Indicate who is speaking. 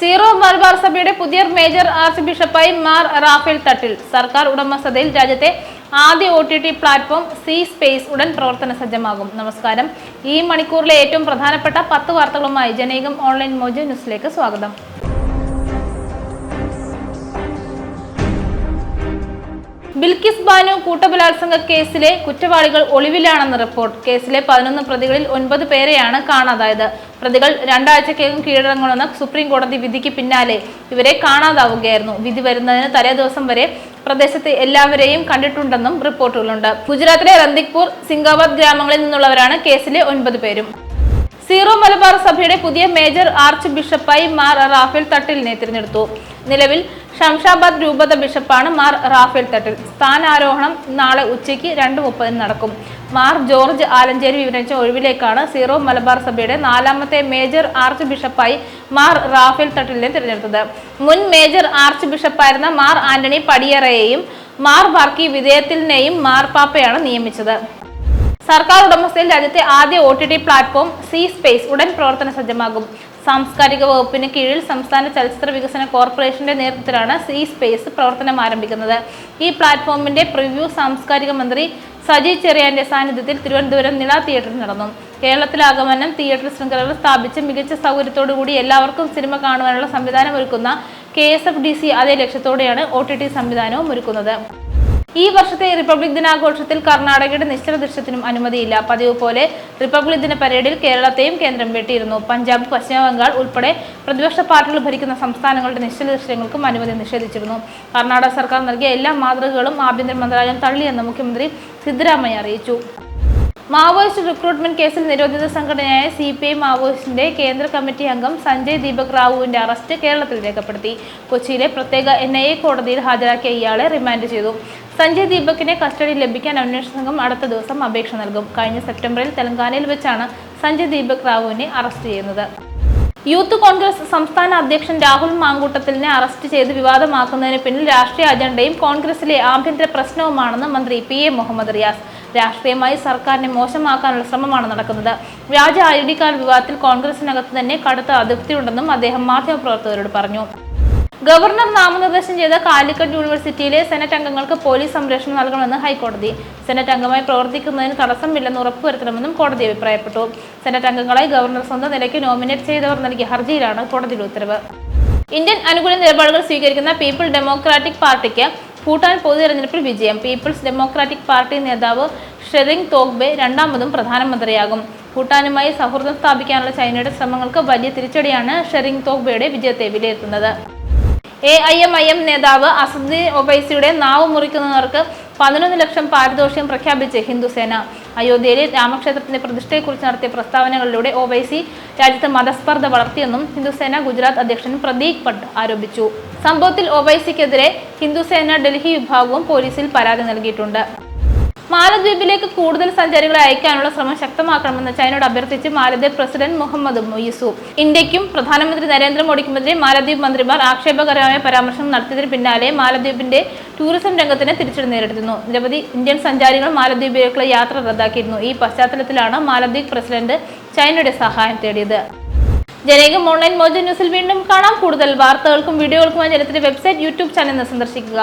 Speaker 1: Zero Malabar സഭയുടെ പുതിയ major arch ബിഷപ്പായി മാർ റാഫേൽ തട്ടിൽ. സർക്കാർ ഉടമസ്ഥതയിൽ രാജ്യത്തെ ആദ്യ O T T platform C space ഉടൻ പ്രവർത്തന സജ്ജമാകും. നമസ്കാരം. ഈ മണിക്കൂറിലെ ഏറ്റവും പ്രധാനപ്പെട്ട പത്ത് വാർത്തകളുമായി ജനേകം ഓൺലൈൻ മോജ് ന്യൂസിലേക്ക് സ്വാഗതം. ബിൽക്കിസ് ബാനു കൂട്ടബലാത്സംഗ കേസിലെ കുറ്റവാളികൾ ഒളിവിലാണെന്ന് റിപ്പോർട്ട്. കേസിലെ പതിനൊന്ന് പ്രതികളിൽ ഒൻപത് പേരെയാണ് കാണാതായത്. പ്രതികൾ രണ്ടാഴ്ചക്കകം കീഴടങ്ങണമെന്ന സുപ്രീം കോടതി വിധിക്ക് പിന്നാലെ ഇവരെ കാണാതാവുകയായിരുന്നു. വിധി വരുന്നതിന് തലേ ദിവസം വരെ പ്രദേശത്തെ എല്ലാവരെയും കണ്ടിട്ടുണ്ടെന്നും റിപ്പോർട്ടുകളുണ്ട്. ഗുജറാത്തിലെ റന്ദിക്പൂർ സിംഗാബാദ് ഗ്രാമങ്ങളിൽ നിന്നുള്ളവരാണ് കേസിലെ ഒൻപത് പേരും. സീറോ മലബാർ സഭയുടെ പുതിയ മേജർ ആർച്ച് ബിഷപ്പായി മാർ റാഫേൽ തട്ടിലിനെ തിരഞ്ഞെടുത്തു. നിലവിൽ ഷംഷാബാദ് രൂപത ബിഷപ്പാണ് മാർ റാഫേൽ തട്ടിൽ. സ്ഥാനാരോഹണം നാളെ ഉച്ചയ്ക്ക് രണ്ട് മുപ്പതിന് നടക്കും. മാർ ജോർജ് ആലഞ്ചേരി വിവരിച്ച ഒഴിവിലേക്കാണ് സീറോ മലബാർ സഭയുടെ നാലാമത്തെ മേജർ ആർച്ച് ബിഷപ്പായി മാർ റാഫേൽ തട്ടിലിനെ തിരഞ്ഞെടുത്തത്. മുൻ മേജർ ആർച്ച് ബിഷപ്പായിരുന്ന മാർ ആന്റണി പടിയറയെയും മാർ ബാർക്കി വിധേയത്തിലിനെയും മാർപ്പാപ്പയാണ് നിയമിച്ചത്. സർക്കാർ ഉടമസ്ഥയിൽ രാജ്യത്തെ ആദ്യ O T T platform C space ഉടൻ പ്രവർത്തന സജ്ജമാകും. സാംസ്കാരിക വകുപ്പിന് കീഴിൽ സംസ്ഥാന ചലച്ചിത്ര വികസന കോർപ്പറേഷന്റെ നേതൃത്വത്തിലാണ് സി സ്പേസ് പ്രവർത്തനം ആരംഭിക്കുന്നത്. ഈ പ്ലാറ്റ്ഫോമിന്റെ പ്രിവ്യൂ സാംസ്കാരിക മന്ത്രി സജി ചെറിയാന്റെ സാന്നിധ്യത്തിൽ തിരുവനന്തപുരം നിള തിയേറ്ററിൽ നടന്നു. കേരളത്തിലാകമനം തിയേറ്റർ ശൃംഖലകൾ സ്ഥാപിച്ച് മികച്ച സൗകര്യത്തോടുകൂടി എല്ലാവർക്കും സിനിമ കാണുവാനുള്ള സംവിധാനം ഒരുക്കുന്ന K S F D C അതേ ലക്ഷ്യത്തോടെയാണ് ഒ ടി ടി സംവിധാനവും ഒരുക്കുന്നത്. ഈ വർഷത്തെ റിപ്പബ്ലിക് ദിനാഘോഷത്തിൽ കർണാടകയുടെ നിശ്ചല ദൃശ്യത്തിനും അനുമതിയില്ല. പതിവ് പോലെ റിപ്പബ്ലിക് ദിന പരേഡിൽ കേരളത്തെയും കേന്ദ്രം വെട്ടിയിരുന്നു. പഞ്ചാബ് പശ്ചിമബംഗാൾ ഉൾപ്പെടെ പ്രതിപക്ഷ പാർട്ടികൾ ഭരിക്കുന്ന സംസ്ഥാനങ്ങളുടെ നിശ്ചല ദൃശ്യങ്ങൾക്കും അനുമതി നിഷേധിച്ചിരുന്നു. കർണാടക സർക്കാർ നൽകിയ എല്ലാ മാതൃകകളും ആഭ്യന്തര മന്ത്രാലയം തള്ളിയെന്ന് മുഖ്യമന്ത്രി സിദ്ധരാമയ്യ അറിയിച്ചു. മാവോയിസ്റ്റ് റിക്രൂട്ട്മെന്റ് കേസിൽ നിരോധിത സംഘടനയായ സി പി ഐ മാവോയിസ്റ്റിന്റെ കേന്ദ്ര കമ്മിറ്റി അംഗം സഞ്ജയ് ദീപക് റാവുവിന്റെ അറസ്റ്റ് കേരളത്തിൽ രേഖപ്പെടുത്തി. കൊച്ചിയിലെ പ്രത്യേക എൻ ഐ എ കോടതിയിൽ ഹാജരാക്കിയ ഇയാളെ റിമാൻഡ് ചെയ്തു. സഞ്ജയ് ദീപക്കിനെ കസ്റ്റഡിയിൽ ലഭിക്കാൻ അന്വേഷണ സംഘം അടുത്ത ദിവസം അപേക്ഷ നൽകും. കഴിഞ്ഞ സെപ്റ്റംബറിൽ തെലങ്കാനയിൽ വെച്ചാണ് സഞ്ജയ് ദീപക് റാവുവിനെ അറസ്റ്റ് ചെയ്യുന്നത്. യൂത്ത് കോൺഗ്രസ് സംസ്ഥാന അധ്യക്ഷൻ രാഹുൽ മാങ്കൂട്ടത്തിലിനെ അറസ്റ്റ് ചെയ്ത് വിവാദമാക്കുന്നതിന് പിന്നിൽ രാഷ്ട്രീയ അജണ്ടയും കോൺഗ്രസിലെ ആഭ്യന്തര പ്രശ്നവുമാണെന്ന് മന്ത്രി പി എ മുഹമ്മദ് റിയാസ്. രാഷ്ട്രീയമായി സർക്കാരിനെ മോശമാക്കാനുള്ള ശ്രമമാണ് നടക്കുന്നത്. വ്യാജ ഐ ഡി കാർഡ് വിവാദത്തിൽ കോൺഗ്രസിനകത്ത് തന്നെ കടുത്ത അതൃപ്തിയുണ്ടെന്നും അദ്ദേഹം മാധ്യമപ്രവർത്തകരോട് പറഞ്ഞു. ഗവർണർ നാമനിർദ്ദേശം ചെയ്ത കാലിക്കറ്റ് യൂണിവേഴ്സിറ്റിയിലെ സെനറ്റ് അംഗങ്ങൾക്ക് പോലീസ് സംരക്ഷണം നൽകണമെന്ന് ഹൈക്കോടതി. സെനറ്റ് അംഗമായി പ്രവർത്തിക്കുന്നതിന് തടസ്സമില്ലെന്ന് ഉറപ്പുവരുത്തണമെന്നും കോടതി അഭിപ്രായപ്പെട്ടു. സെനറ്റ് അംഗങ്ങളായി ഗവർണർ സ്വന്തം നിലയ്ക്ക് നോമിനേറ്റ് ചെയ്തവർ നൽകിയ ഹർജിയിലാണ് കോടതിയുടെ ഉത്തരവ്. ഇന്ത്യൻ അനുകൂല നിലപാടുകൾ സ്വീകരിക്കുന്ന പീപ്പിൾ ഡെമോക്രാറ്റിക് പാർട്ടിക്ക് ഭൂട്ടാൻ പൊതു തെരഞ്ഞെടുപ്പിൽ വിജയം. പീപ്പിൾസ് ഡെമോക്രാറ്റിക് പാർട്ടി നേതാവ് ഷെറിംഗ് തോഗ്ബെ രണ്ടാമതും പ്രധാനമന്ത്രിയാകും. ഭൂട്ടാനുമായി സൗഹൃദം സ്ഥാപിക്കാനുള്ള ചൈനയുടെ ശ്രമങ്ങൾക്ക് വലിയ തിരിച്ചടിയാണ് ഷെറിംഗ് തോഗ്ബെയുടെ വിജയത്തെ വിലയിരുത്തുന്നത്. A I M I M നേതാവ് അസദ്ദീൻ ഒബൈസിയുടെ നാവ് മുറിക്കുന്നവർക്ക് പതിനൊന്ന് ലക്ഷം പാരിതോഷികം പ്രഖ്യാപിച്ച് ഹിന്ദുസേന അയോധ്യയിലെ രാമക്ഷേത്രത്തിന്റെ പ്രതിഷ്ഠയെക്കുറിച്ച് നടത്തിയ പ്രസ്താവനകളിലൂടെ ഒവൈസി രാജ്യത്ത് മതസ്പർദ്ധ വളർത്തിയെന്നും ഹിന്ദുസേന ഗുജറാത്ത് അധ്യക്ഷൻ പ്രദീപ് പട്ട് ആരോപിച്ചു. സംഭവത്തിൽ ഒവൈസിക്കെതിരെ ഹിന്ദുസേന ഡൽഹി വിഭാഗവും പോലീസിൽ പരാതി നൽകിയിട്ടുണ്ട്. മാലദ്വീപിലേക്ക് കൂടുതൽ സഞ്ചാരികളെ അയക്കാനുള്ള ശ്രമം ശക്തമാക്കണമെന്ന് ചൈനയോട് അഭ്യർത്ഥിച്ച് മാലദ്വീപ് പ്രസിഡന്റ് മുഹമ്മദ് മൊയ്സു. ഇന്ത്യക്കും പ്രധാനമന്ത്രി നരേന്ദ്രമോദിക്കുമെതിരെ മാലദ്വീപ് മന്ത്രിമാർ ആക്ഷേപകരമായ പരാമർശം നടത്തിയതിന് പിന്നാലെ മാലദ്വീപിന്റെ ടൂറിസം രംഗത്തിന് തിരിച്ചടി നേരിടുന്നു. നിരവധി ഇന്ത്യൻ സഞ്ചാരികൾ മാലദ്വീപിലേക്കുള്ള യാത്ര റദ്ദാക്കിയിരുന്നു. ഈ പശ്ചാത്തലത്തിലാണ് മാലദ്വീപ് പ്രസിഡന്റ് ചൈനയുടെ സഹായം തേടിയത്. ജനകം ഓൺലൈൻ മോജ ന്യൂസിൽ വീണ്ടും കാണാം. കൂടുതൽ വാർത്തകൾക്കും വീഡിയോകൾക്കുമായി ജനത്തിന്റെ വെബ്സൈറ്റ് യൂട്യൂബ് ചാനൽ സന്ദർശിക്കുക.